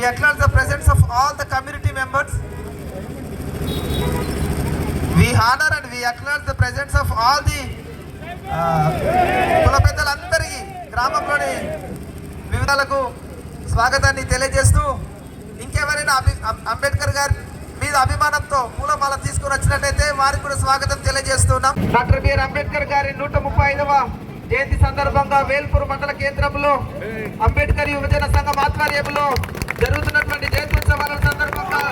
We acknowledge the presence of all the community members. We honor and we acknowledge the presence of all the uh, కుల పెద్దలందరికీ గ్రామంలోని వివిధాలకు స్వాగతాన్ని తెలియజేస్తూ ఇంకెవరైనా అభి అంబేద్కర్ గారి మీద అభిమానంతో మూలమాల తీసుకుని వచ్చినట్లయితే వారికి కూడా స్వాగతం తెలియజేస్తున్నాం డాక్టర్ బిఆర్ అంబేద్కర్ గారి నూట ముప్పై ఐదవ జయంతి సందర్భంగా వేల్పూర్ మండల కేంద్రంలో అంబేద్కర్ యువజన సంఘం ఆధ్వర్యంలో జరుగుతున్నటువంటి జయంత్యుత్సవాల సందర్భంగా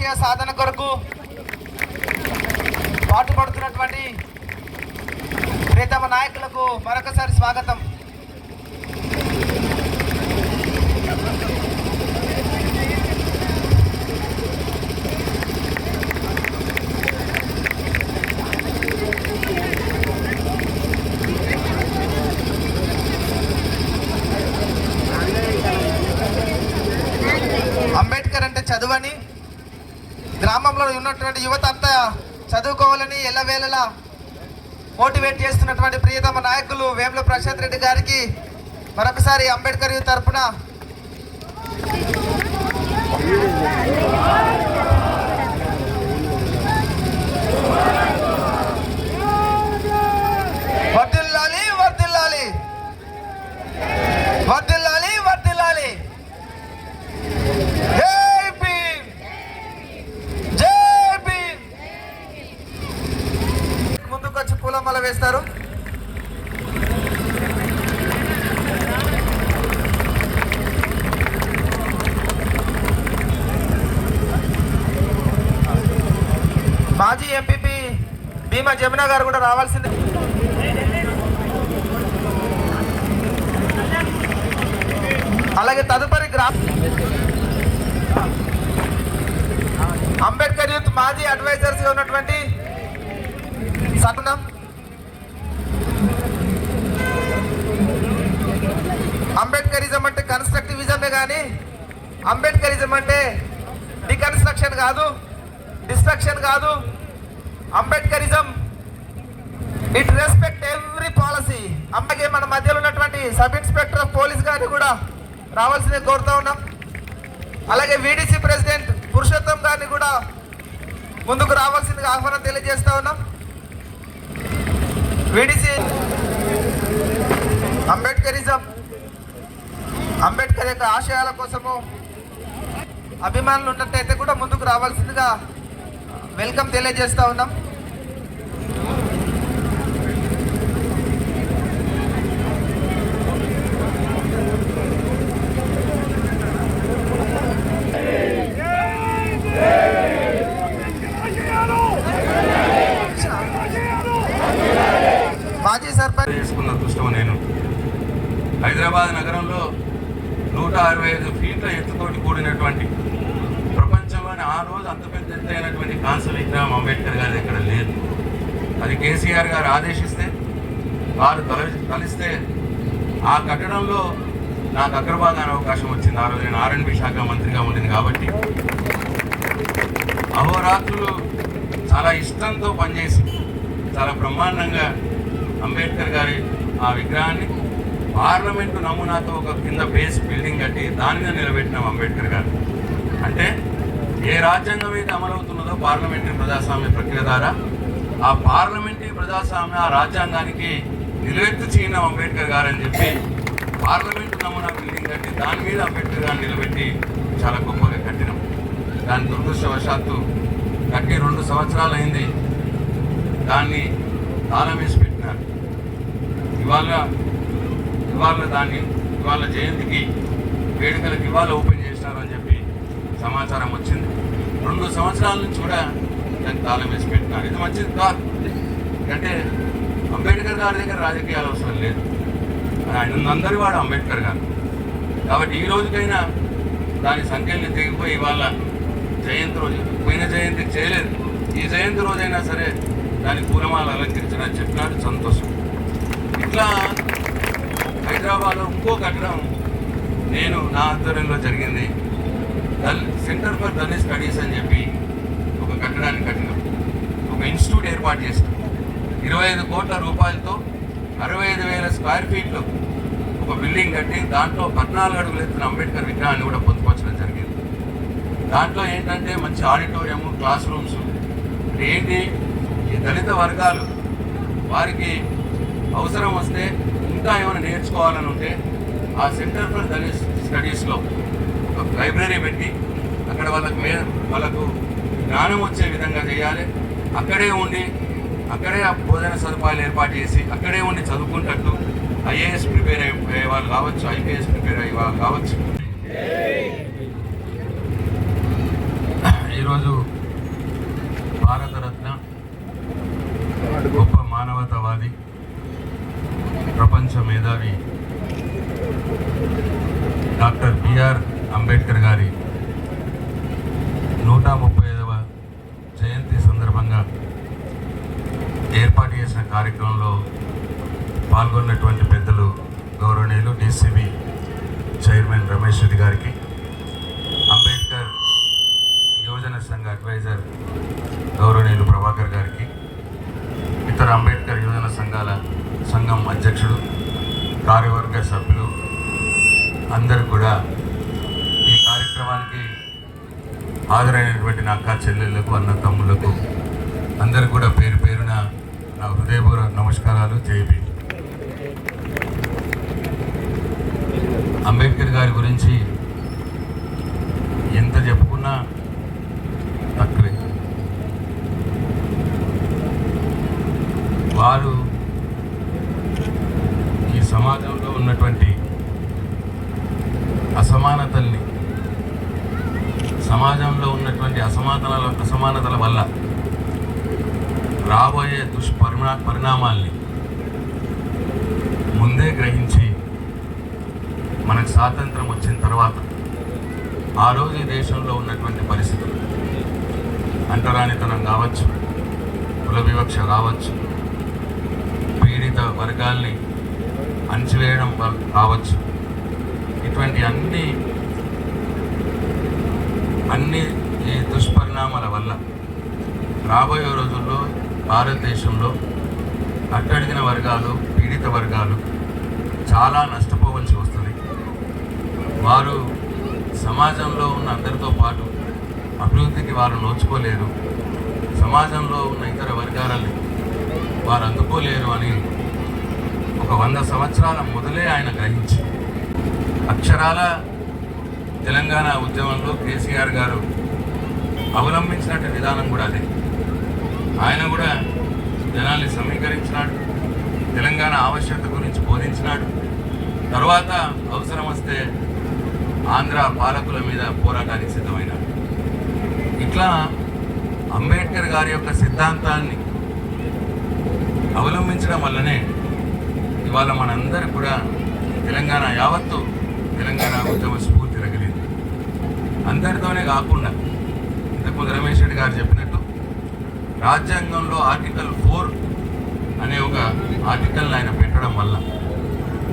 ఆశయ సాధన కొరకు పాటుపడుతున్నటువంటి ప్రియతమ నాయకులకు మరొకసారి స్వాగతం. అంబేద్కర్ అంటే చదువని గ్రామంలో ఉన్నటువంటి యువత అంతా చదువుకోవాలని ఎల్లవేళలా మోటివేట్ చేస్తున్నటువంటి ప్రియతమ నాయకులు వేముల ప్రశాంత్ రెడ్డి గారికి మరొకసారి అంబేద్కర్ తరఫున మాజీ ఎంపీపీ భీమా జమున గారు కూడా రావాల్సిందే. అలాగే తదుపరి గ్రా అంబేద్కర్ యూత్ మాజీ అడ్వైజర్స్గా ఉన్నటువంటి సతనం. అంబేద్కరిజం అంటే కన్స్ట్రక్టివిజమే కానీ అంబేద్కరిజం అంటే డికన్స్ట్రక్షన్ కాదు డిస్ట్రక్షన్ కాదు Ambedkarism. It respect every policy అలాగే మన మధ్యలో ఉన్నటువంటి సబ్ ఇన్స్పెక్టర్ ఆఫ్ పోలీస్ గారిని కూడా రావాల్సిందే కోరుతా ఉన్నాం. అలాగే వీడీసీ ప్రెసిడెంట్ పురుషోత్తం గారిని కూడా ముందుకు రావాల్సిందిగా ఆహ్వానం తెలియజేస్తా ఉన్నాం. వీడీసీ అంబేద్కరిజం అంబేద్కర్ యొక్క ఆశయాల కోసము అభిమానులు ఉన్నట్టయితే కూడా ముందుకు రావాల్సిందిగా వెల్కమ్ తెలియజేస్తా ఉన్నాం మాజీ సర్పంచ్ చేసుకున్న అదృష్టం నేను హైదరాబాద్ నగరంలో నూట అరవై ఐదు ఫీట్ల ఎత్తుతోటి కూడినటువంటి ప్రపంచంలోని ఆ రోజు అంత పెద్ద ఎత్తైనటువంటి కాంస్య విగ్రహం అంబేద్కర్ గారి దగ్గర లేదు అది కేసీఆర్ గారు ఆదేశిస్తే వారు పాలిస్తే ఆ కట్టడంలో నాకు అగ్రభాగాన అవకాశం వచ్చింది. ఆ రోజు నేను ఆర్ఎండ్బి శాఖ మంత్రిగా ఉండింది కాబట్టి. అహోరాత్రులు చాలా ఇష్టంతో పనిచేసి చాలా బ్రహ్మాండంగా అంబేద్కర్ గారి ఆ విగ్రహాన్ని పార్లమెంటు నమూనాతో ఒక కింద బేస్ బిల్డింగ్ కట్టి దాని మీద నిలబెట్టినాం అంబేద్కర్ గారు. అంటే ఏ రాజ్యాంగం అయితే అమలవుతున్నదో పార్లమెంటరీ ప్రజాస్వామ్య ప్రక్రియ ద్వారా ఆ పార్లమెంటరీ ప్రజాస్వామ్య ఆ రాజ్యాంగానికి నిలువెత్తు చేయడం అంబేద్కర్ గారు అని చెప్పి పార్లమెంట్ నమూనా బిల్డింగ్ కట్టి దాని మీద అంబేద్కర్ గారిని నిలబెట్టి చాలా గొప్పగా కట్టినాం. దాని దురదృష్టవశాత్తు కట్టి రెండు సంవత్సరాలు అయింది. దాన్ని తాళం వేసి పెట్టినారు. ఇవాళ ఇవాళ దాన్ని ఇవాళ జయంతికి వేడుకలకు ఇవాళ ఓపెన్ చేసినారు అని చెప్పి సమాచారం వచ్చింది. రెండు సంవత్సరాల నుంచి కూడా దాన్ని తాళం వేసి పెట్టినారు. ఇది మంచిది కాదు. అంటే అంబేద్కర్ గారి దగ్గర రాజకీయాలు అవసరం లేదు. ఆయన అందరి వాడు అంబేద్కర్ గారు. కాబట్టి ఈ రోజుకైనా దాని సంఖ్యల్ని తెగిపోయి ఇవాళ జయంతి రోజు పోయిన జయంతి చేయలేదు. ఈ జయంతి రోజైనా సరే దాని పూలమాలు అలంకరించడానికి చెప్పినారు సంతోషం. ఇట్లా హైదరాబాద్లో ఇంకో కట్టడం నేను నా ఆధ్వర్యంలో జరిగింది. The centre for Dalit studies అని చెప్పి ఒక కట్టడాన్ని కట్టినాం. ఒక ఇన్స్టిట్యూట్ ఏర్పాటు చేసినాం. ఇరవై ఐదు కోట్ల రూపాయలతో అరవై ఐదు వేల స్క్వేర్ ఫీట్లో ఒక బిల్డింగ్ కట్టి దాంట్లో పద్నాలుగు అడుగులు ఎత్తున అంబేద్కర్ విగ్రహాన్ని కూడా పొందుపరచడం జరిగింది. దాంట్లో ఏంటంటే మంచి ఆడిటోరియం క్లాస్ రూమ్స్ ఏంటి? ఈ దళిత వర్గాలు వారికి అవసరం వస్తే ఇంకా ఏమైనా నేర్చుకోవాలని ఉంటే ఆ సెంటర్ ఫర్ దళిత్ స్టడీస్లో ఒక లైబ్రరీ పెట్టి అక్కడ వాళ్ళకు మే వాళ్ళకు జ్ఞానం వచ్చే విధంగా చేయాలి. అక్కడే ఉండి అక్కడే ఆ భోజన సదుపాయాలు ఏర్పాటు చేసి అక్కడే ఉండి చదువుకుంటట్టు ఐఏఎస్ ప్రిపేర్ అయ్యే వాళ్ళు కావచ్చు ఐపీఎస్ ప్రిపేర్ అయ్యే వాళ్ళు కావచ్చు ఈరోజు భారతరత్న గొప్ప మానవతావాది ప్రపంచ మేధావి డాక్టర్ బిఆర్ అంబేద్కర్ గారి నూట ముప్పై ఐదవ జయంతి సందర్భంగా ఏర్పాటు చేసిన కార్యక్రమంలో పాల్గొన్నటువంటి పెద్దలు గౌరవనీయులు డిసిబి చైర్మన్ రమేష్ రెడ్డి గారికి అంబేద్కర్ యువజన సంఘ అడ్వైజర్ గౌరవనీయులు ప్రభాకర్ గారికి ఇతర అంబేద్కర్ యువజన సంఘాల సంఘం అధ్యక్షుడు కార్యవర్గ సభ్యులు అందరూ కూడా ఈ కార్యక్రమానికి హాజరైనటువంటి నా అక్క చెల్లెళ్ళకు అన్న తమ్ముళ్ళకు అందరు కూడా పేరు పేరు నా హృదయపూర్వక నమస్కారాలు జైబీ అంబేద్కర్ గారి గురించి ఎంత చెప్పుకున్నా తక్కువే. వారు ఈ సమాజంలో ఉన్నటువంటి అసమానతల్ని సమాజంలో ఉన్నటువంటి అసమానతల అసమానతల వల్ల రాబోయే దుష్పరిణా పరిణామాల్ని ముందే గ్రహించి మనకు స్వాతంత్రం వచ్చిన తర్వాత ఆ రోజు ఈ దేశంలో ఉన్నటువంటి పరిస్థితులు. అంటరానితనం కావచ్చు కుల వివక్ష కావచ్చు పీడిత వర్గాల్ని అణచివేయడం కావచ్చు. ఇటువంటి అన్ని అన్ని ఈ దుష్పరిణామాల వల్ల రాబోయే రోజుల్లో భారతదేశంలో అట్టడిగిన వర్గాలు పీడిత వర్గాలు చాలా నష్టపోవలసి వస్తుంది. వారు సమాజంలో ఉన్న అందరితో పాటు అభివృద్ధికి వారు నోచుకోలేరు. సమాజంలో ఉన్న ఇతర వర్గాలని వారు అందుకోలేరు అని ఒక వంద సంవత్సరాల మొదలే ఆయన గ్రహించి అక్షరాల తెలంగాణ ఉద్యమంలో కేసీఆర్ గారు అవలంబించినట్టు విధానం కూడా అదే. ఆయన కూడా జనాల్ని సమీకరించినాడు తెలంగాణ ఆవశ్యకత గురించి బోధించినాడు. తర్వాత అవసరం వస్తే ఆంధ్ర పాలకుల మీద పోరాటానికి సిద్ధమైనాడు. ఇట్లా అంబేద్కర్ గారి యొక్క సిద్ధాంతాన్ని అవలంబించడం వల్లనే ఇవాళ మనందరూ కూడా తెలంగాణ యావత్తు తెలంగాణ ఉద్యమ స్ఫూర్తి రగిలింది. అందరితోనే కాకుండా ఇంతకుముందు రమేష్ రెడ్డి గారు చెప్పినట్టు రాజ్యాంగంలో ఆర్టికల్ ఫోర్ అనే ఒక ఆర్టికల్ని ఆయన పెట్టడం వల్ల.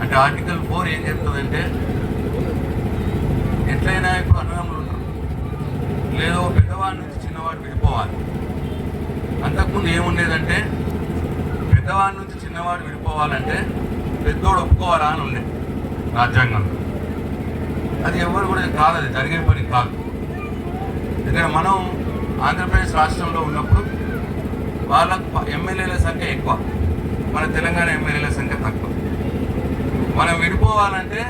అంటే ఆర్టికల్ ఫోర్ ఏం చెప్తుందంటే ఎట్లయినా ఇప్పుడు అన్నదమ్ములు ఉంటారు. లేదో పెద్దవాడి నుంచి చిన్నవాడు విడిపోవాలి. అంతకుముందు ఏముండేదంటే పెద్దవాడి నుంచి చిన్నవాడు విడిపోవాలంటే పెద్దోడు ఒప్పుకోవాలా అని ఉండే రాజ్యాంగంలో. అది ఎవరు కూడా కాదు అది జరిగే పని కాదు. ఇక్కడ మనం ఆంధ్రప్రదేశ్ రాష్ట్రంలో ఉన్నప్పుడు వాళ్ళకు ఎమ్మెల్యేల సంఖ్య ఎక్కువ. మన తెలంగాణ ఎమ్మెల్యేల సంఖ్య తక్కువ. మనం విడిపోవాలంటే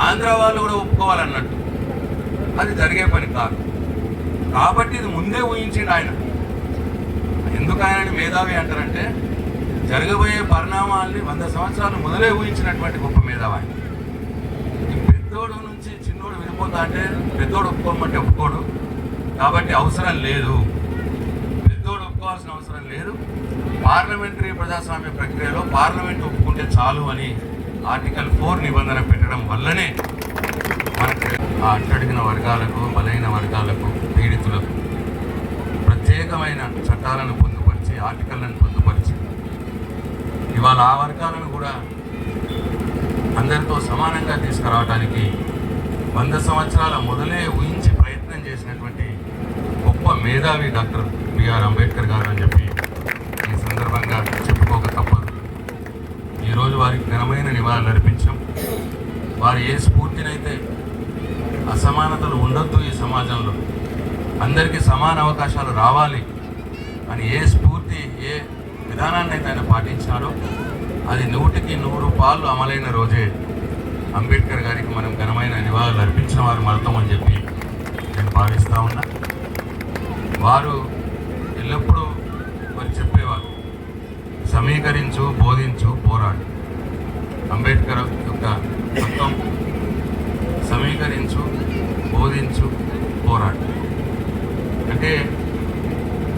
ఆంధ్ర వాళ్ళు కూడా ఒప్పుకోవాలన్నట్టు. అది జరిగే పని కాదు. కాబట్టి ఇది ముందే ఊహించిండు ఆయన. ఎందుకు ఆయనని మేధావి అంటారంటే జరగబోయే పరిణామాల్ని వంద సంవత్సరాలు మొదలే ఊహించినటువంటి గొప్ప మేధావి ఆయన. పెద్దోడు నుంచి చిన్నోడు విడిపోతా అంటే పెద్దోడు ఒప్పుకోమంటే ఒప్పుకోడు. కాబట్టి అవసరం లేదు. ఒప్పుకోవాల్సిన అవసరం లేదు. పార్లమెంటరీ ప్రజాస్వామ్య ప్రక్రియలో పార్లమెంట్ ఒప్పుకుంటే చాలు అని ఆర్టికల్ ఫోర్ నిబంధన పెట్టడం వల్లనే మనకు ఆ అట్టడిగిన వర్గాలకు బలైన వర్గాలకు పీడితులకు ప్రత్యేకమైన చట్టాలను పొందుపరిచి ఆర్టికల్లను పొందుపరిచి ఇవాళ ఆ వర్గాలను కూడా అందరితో సమానంగా తీసుకురావడానికి వంద సంవత్సరాల మొదలే ఊహించి ప్రయత్నం చేసినటువంటి గొప్ప మేధావి డాక్టర్ బిఆర్ అంబేద్కర్ గారు అని చెప్పి ఈ సందర్భంగా చెప్పుకోక తప్పదు. ఈరోజు వారికి ఘనమైన నివాళులు అర్పించాం. వారు ఏ స్ఫూర్తినైతే అసమానతలు ఉండొద్దు ఈ సమాజంలో అందరికీ సమాన అవకాశాలు రావాలి అని ఏ స్ఫూర్తి ఏ విధానాన్ని అయితే ఆయన పాటించారో అది నూటికి నూరు పాలు అమలైన రోజే. అంబేద్కర్ గారికి మనం ఘనమైన నివాళులు అర్పించిన వారు మడతామని చెప్పి నేను భావిస్తూ ఉన్నా. వారు ఎల్లప్పుడూ వారు చెప్పేవారు సమీకరించు బోధించు పోరాడు. అంబేద్కర్ యొక్క మొత్తం సమీకరించు బోధించు పోరాడు. అంటే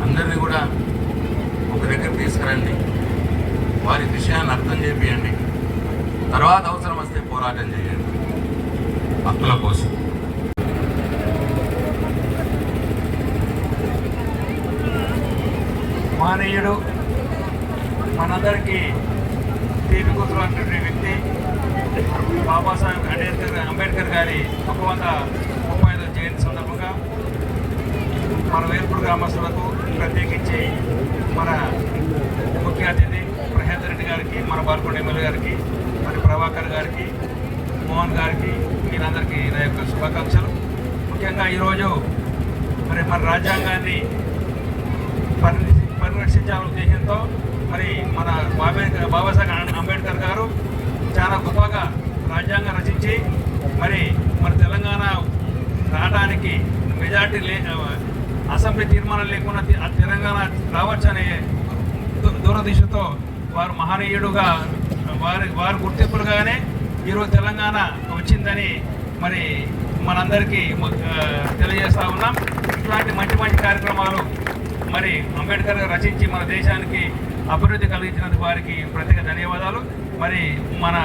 అందరినీ కూడా ఒక దగ్గర తీసుకురండి వారి విషయాన్ని అర్థం చేపియండి. తర్వాత అవసరం వస్తే పోరాటం చేయండి. హక్కుల కోసం. మానవుడు మనందరికీ తీపి వ్యక్తి బాబాసాహెబ్ అంబేద్కర్ అంబేద్కర్ గారి ఒక వంద ముప్పై ఐదో జయంతి సందర్భంగా మన వేల్పూర్ గ్రామస్తులకు ప్రత్యేకించి మన ముఖ్య అతిథి ప్రహేందర్ రెడ్డి గారికి మన బాల్కొండ ఎమ్మెల్యే గారికి మరి ప్రభాకర్ గారికి మోహన్ గారికి మీరందరికీ నా యొక్క శుభాకాంక్షలు. ముఖ్యంగా ఈరోజు మరి మన రాజ్యాంగాన్ని పరిణితి పరిరక్షించాలనే ఉద్దేశంతో మరి మన బాబే బాబాసాహెబ్ అంబేద్కర్ గారు చాలా గొప్పగా రాజ్యాంగం రచించి మరి మన తెలంగాణ రావడానికి మెజార్టీ లే అసెంబ్లీ తీర్మానం లేకుండా ఆ తెలంగాణ రావచ్చనే దు- దూరదిశతో వారు మహనీయుడుగా వారి వారి గుర్తింపులుగానే ఈరోజు తెలంగాణ వచ్చిందని మరి మనందరికీ తెలియజేస్తా ఉన్నాం. ఇట్లాంటి మంచి మంచి కార్యక్రమాలు మరి అంబేద్కర్ రచించి మన దేశానికి అభివృద్ధి కలిగించినందుకు వారికి ప్రత్యేక ధన్యవాదాలు. మరి మన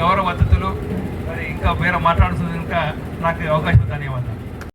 గౌరవ అతిథులు మరి ఇంకా వేరే మాట్లాడుతుంది ఇంకా నాకు అవకాశం ధన్యవాదాలు.